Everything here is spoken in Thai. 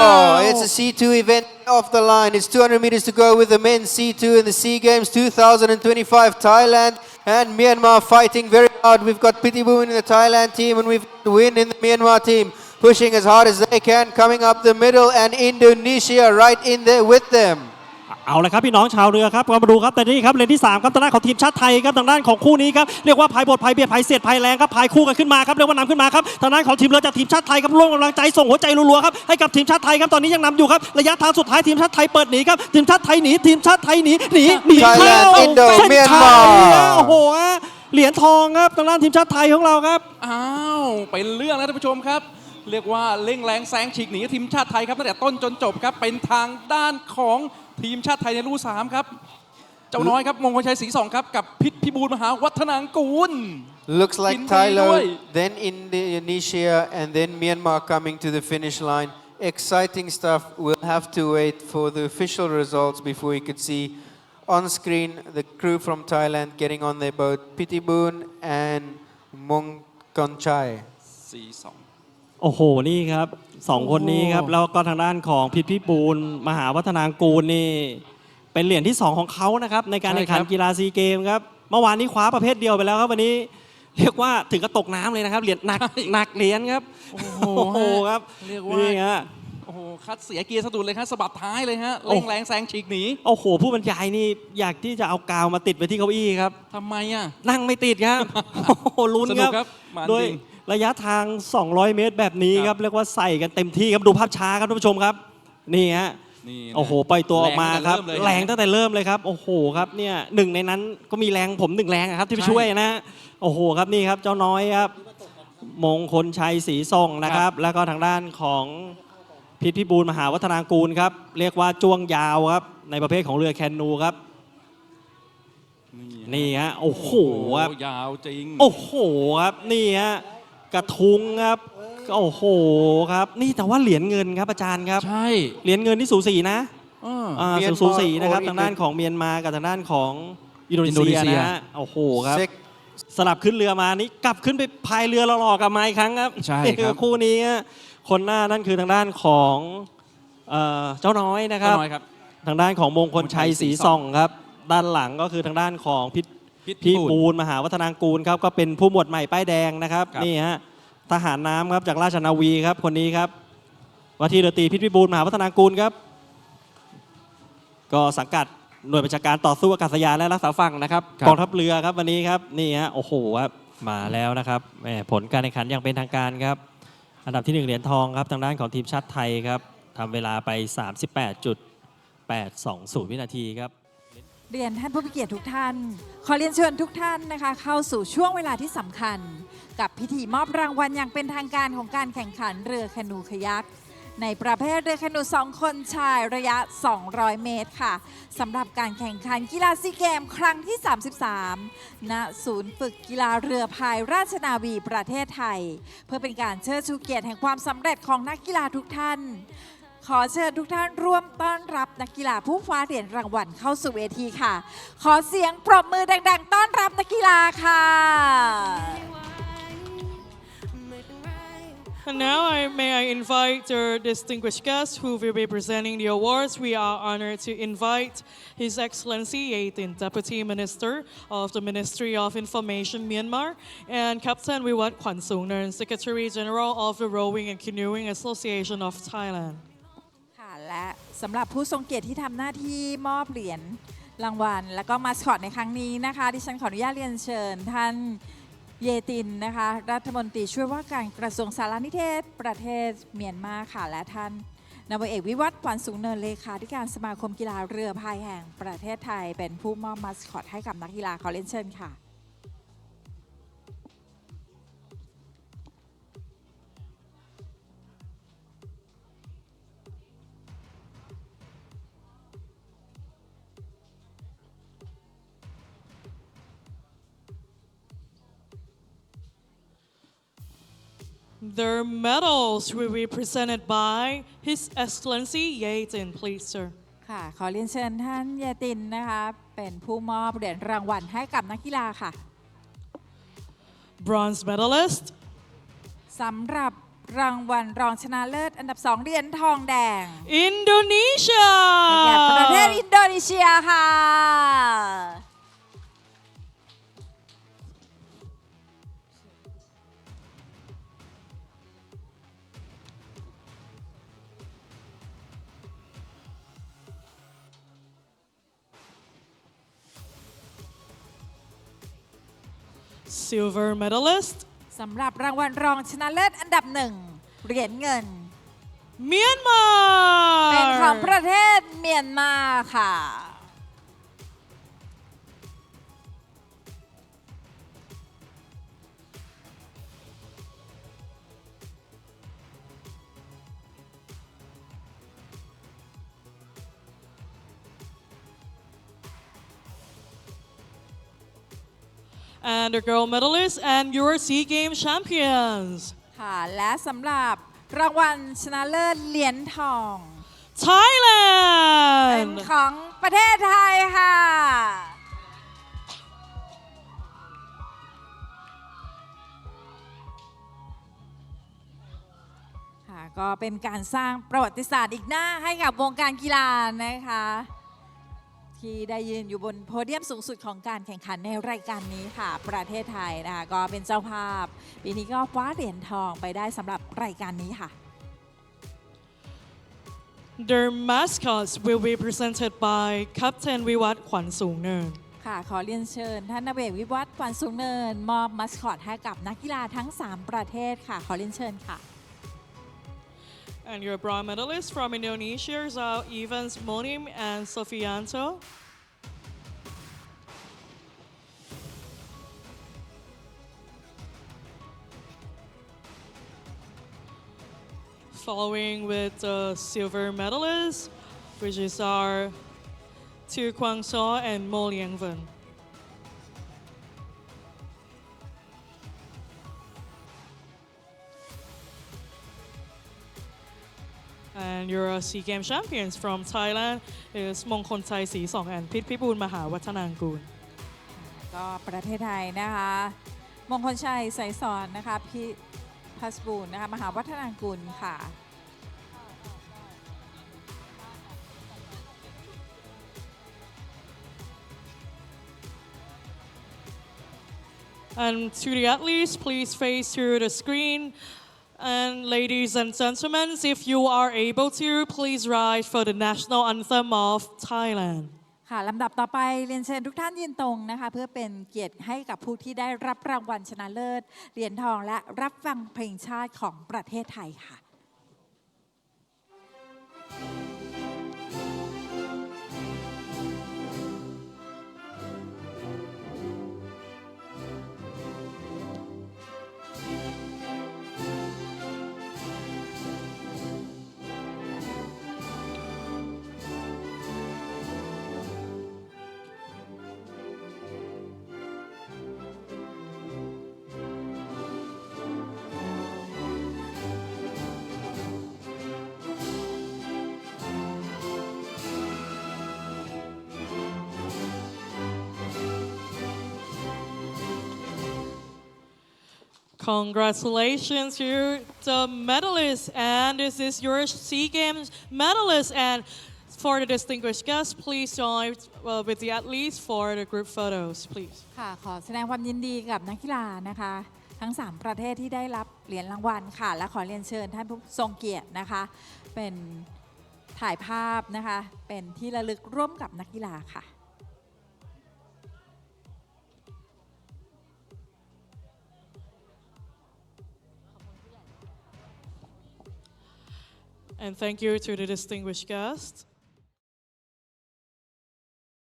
Maleo. It's a C2 event off the line. It's 200 meters to go with the men's C2 in the SEA Games 2025 Thailand and Myanmar fighting very hard. We've got Pitibun in the Thailand team and we've got Win in the Myanmar team pushing as hard as they can coming up the middle and Indonesia right in there with them. เอาละครับพี่น้องชาวเรือครับมาดูครับแต่นี่ครับเลนที่3ครับทางด้านของทีมชาติไทยครับทางด้านของคู่นี้ครับเรียกว่าพายบทพายเบียดพายเสียดพายแรงครับพายคู่กันขึ้นมาครับเรียกว่านำขึ้นมาครับทางด้านของทีมเรือจากทีมชาติไทยครับร่วมกำลังใจส่งหัวใจรัวๆครับให้กับทีมชาติไทยครับตอนนี้ยังนำอยู่ครับระยะทางสุดท้ายทีมชาติไทยเปิดหนีครับทีมชาติไทยหนีทีมชาติไทยหนีหนีหนีเข้า Thailand Indo เส้นชัย Myanmar โอ้โหเหรียญทองครับทางด้านทีมชาติไทยของเราครับ อ้าวเป็นเรื่องแล้วท่านผู้ชมครับ เรียกว่าเร่งแรงแซงฉีกหนีทีมชาติไทยครับตั้งแต่ต้นจนจบครับเป็นทางด้านของ ทีมชาติไทยในรูสามครับ เจ้าน้อยครับมงคลชัยศรีสองครับ กับพิษพิบูลมหาวัฒนางกูล Looks like Indeed, Thailand, right. then Indonesia, and then Myanmar coming to the finish line. Exciting stuff. We'll have to wait for the official results before we could see on screen the crew from Thailand getting on their boat. Pitibun and Mong Konchai. สี่สอง โอ้โหนี่ครับสองคนนี้ครับโอ้โหแล้วก็ทางด้านของพิษพิบูลมหาวัฒนางกูลนี่ เป็นเหรียญที่ 2 ของเขานะครับ ในการแข่งขันกีฬาซีเกมครับ เมื่อวานนี้คว้าประเภทเดียวไปแล้วครับ วันนี้เรียกว่าถึงกับตกน้ำเลยนะครับเหรียญหนักหนักเหรียญครับ โอ้โหโอ้โหครับ เรียกว่านี่ฮะ โอ้โหคัดเสียเกียร์สะดุดเลยครับสะบัดท้ายเลยฮะโอ้ เร่งแรงแซงฉีกหนีโอ้โห ผู้บรรยายนี่อยากที่จะเอากาวมาติดไว้ที่เก้าอี้ครับ ทำไมอะ นั่งไม่ติดครับ โอ้โหลุ้นสนุคกรับครับมันด้วยจ ริงระยะทาง 200 เมตรแบบนี้คครัรับบเรียกว่าใส่กันเต็มที่ครับดูภาพช้าครับท่านผู้ชมครับ นี่ฮะนี่นะ โอ้โหปล่อยตัวออกมาครับ แรแรงงตั้ตั้งงแต่แต่เริ่เริ่มมเลเลยยครับ โอ้โหครับเนี่ยหนึ่งในนั้นก็มีแรงผมหนึ่งแรงอะครับที่ไปใช่ช่วยนะโอ้โหครับนี่ครับเจ้าน้อยครับมงคลชัยศรีทรงนะครับแล้วก็ทางด้านของพิษพิบูลมหาวัฒนางกูลครับเรียกว่าจ้วงยาวครับในประเภทของเรือแคนูครับนี่ฮะโอ้โหครับ ยาวจริง โอ้โหครับนี่ฮะ กระทุงครับโอ้โหครับ นี่แต่ว่าเหรียญเงินครับอาจารย์ครับใช่เหรียญเงินที่สูสีนะเอออ่าเมียนมาสูสีนะครับโอ้ทางด้านของเมียนมากับทางด้านของอินโดนีอินโดนีเซียเซียนะฮะโอ้โหครับ Sec- สลับขึ้นเรือมานี่กลับขึ้นไปพายเรือหล่อๆกลับมาอีกครั้งครับใช่นี่ครับคู่นี้ฮะคนหน้านั่นคือทางด้านของเอ่อเจ้าน้อยนะคเจ้ารับน้อยครับ ทางด้านของมงคลชัยมงคลชัยศรีศรีส่ส่อองงครับ ด้านหลังก็คือทางด้านของพิษ พิษพี่บูลปูนมหาวัฒนางกูลครับก็เป็นผู้หมวดใหม่ป้ายแดงนะครับครับ นี่ฮะทหารน้ำครับจากราชนาวีครับคนนี้ครับว่าที่เรือตรีพิษพิบูลมหาวัฒนางกูลครับ ก็สังกัดหน่วยบัญชาการต่อสู้อากาศยานและรักษาฝั่งนะครับครับ กองทัพเรือครับวันนี้ครับนี่ฮะโอ้โหครับมาแล้วนะครับแหมผลการแข่งขันอย่างเป็นทางการครับ อันดับที่หนึ่งเหรียญทองครับทางด้านของทีมชาติไทยครับทำเวลาไป 38.820 วินาทีครับ เรียนท่านผู้มีเกียรติทุกท่าน ขอเรียนเชิญทุกท่านนะคะ เข้าสู่ช่วงเวลาที่สำคัญ กับพิธีมอบรางวัลอย่างเป็นทางการของการแข่งขันเรือแคนูคยัก ในประเภทเรือแคนูสองคนชายระยะ 200 เมตรค่ะสำหรับการแข่งขันกีฬาซีเกม ครั้งที่ 33 ณ ศูนย์ฝึกกีฬาเรือพายราชนาวีประเทศไทย เพื่อเป็นการเชิดชูเกียรติแห่งความสำเร็จของนักกีฬาทุกท่าน ขอเชิญทุกท่านร่วมต้อนรับนักกีฬาผู้คว้าเหรียญรางวัลเข้าสู่เวทีค่ะ ขอเสียงปรบมือดัง ๆ ต้อนรับนักกีฬาค่ะ And now I, may I invite our distinguished guests who will be presenting the awards. We are honored to invite His Excellency Yatin, Deputy Minister of the Ministry of Information Myanmar, and Captain Wiwat Kwan Sung Secretary General of the Rowing and Canoeing Association of Thailand. และสำหรับผู้ทรงเกียรติที่ทำหน้าที่มอบเหรียญรางวัล แล้วก็มาสคอตในครั้งนี้นะคะ ดิฉันขออนุญาตเรียนเชิญท่านเยตินนะคะ รัฐมนตรีช่วยว่าการกระทรวงสารนิเทศ ประเทศเมียนมาค่ะ และท่านนาวเอกวิวัฒน์ขวัญสูงเนินเลขาธิการสมาคมกีฬาเรือพายแห่งประเทศไทย เป็นผู้มอบมาสคอตให้กับนักกีฬาขอเรียนเชิญค่ะ Their medals will be presented by His Excellency Yatin, please, sir. ค่ะขอเรียนเชิญท่านเยตินนะคะเป็นผู้มอบเหรียญรางวัลให้กับนักกีฬาค่ะ Bronze medalist, สำหรับรางวัลรองชนะเลิศอันดับ 2เหรียญทองแดง Indonesia! แก่ประเทศอินโดนีเซียค่ะ Silver medalist, สำหรับรางวัลรองชนะเลิศอันดับหนึ่งเหรียญเงิน Myanmar! เป็นของประเทศเมียนมาค่ะ and the girl medalist and your SEA Games champions. ค่ะและสำหรับรางวัลชนะเลิศเหรียญทอง เป็น Thailand! ของประเทศไทยค่ะ ค่ะ ก็เป็นการสร้างประวัติศาสตร์อีกหน้าให้กับวงการกีฬานะคะ ที่ได้ยืนอยู่บนโพเดียมสูงสุดของการแข่งขันในรายการนี้ค่ะ ประเทศไทยนะคะก็เป็นเจ้าภาพ ปีนี้ก็คว้าเหรียญทองไปได้สำหรับรายการนี้ค่ะ Their mascots will be presented by Captain Wiwat Kwan Sung Ner. ค่ะ ขอเรียนเชิญ ท่านนเบศวิวัฒน์ขวัญสูงเนิน มอบมัสคอตให้กับนักกีฬาทั้ง 3 ประเทศค่ะ ขอเรียนเชิญค่ะ And your bronze medalists from Indonesia are Evans Monim and Sofianto. Following with the silver medalists, which is our Tu Kwang So and Mo Liang And your uh, SEA Games champions from Thailand is Mongkon Thai สีสอง and พิษพิบูลมหาวัฒนางกูล ก็ประเทศไทยนะคะ มงคลชัยสายสอนนะคะพี่พัสบูรณ์นะคะมหาวัฒนางกุลค่ะ And to the athletes, please face to the screen. And ladies and gentlemen, if you are able to, please rise for the national anthem of Thailand. ค่ะลำดับต่อไปเรียนเชิญทุกท่านยืนตรงนะคะ เพื่อเป็นเกียรติให้กับผู้ที่ได้รับรางวัลชนะเลิศเหรียญทองและรับฟังเพลงชาติของประเทศไทยค่ะ Congratulations to the medalist, and this is your SEA Games medalist. And for the distinguished guests, please join uh, with the athletes for the group photos, please. ค่ะขอแสดงความยินดีกับนักกีฬานะคะ ทั้ง 3 ประเทศที่ได้รับเหรียญรางวัลค่ะ และขอเรียนเชิญท่านผู้ทรงเกียรตินะคะ เป็นถ่ายภาพนะคะ เป็นที่ระลึกร่วมกับนักกีฬาค่ะ And thank you to the distinguished guests.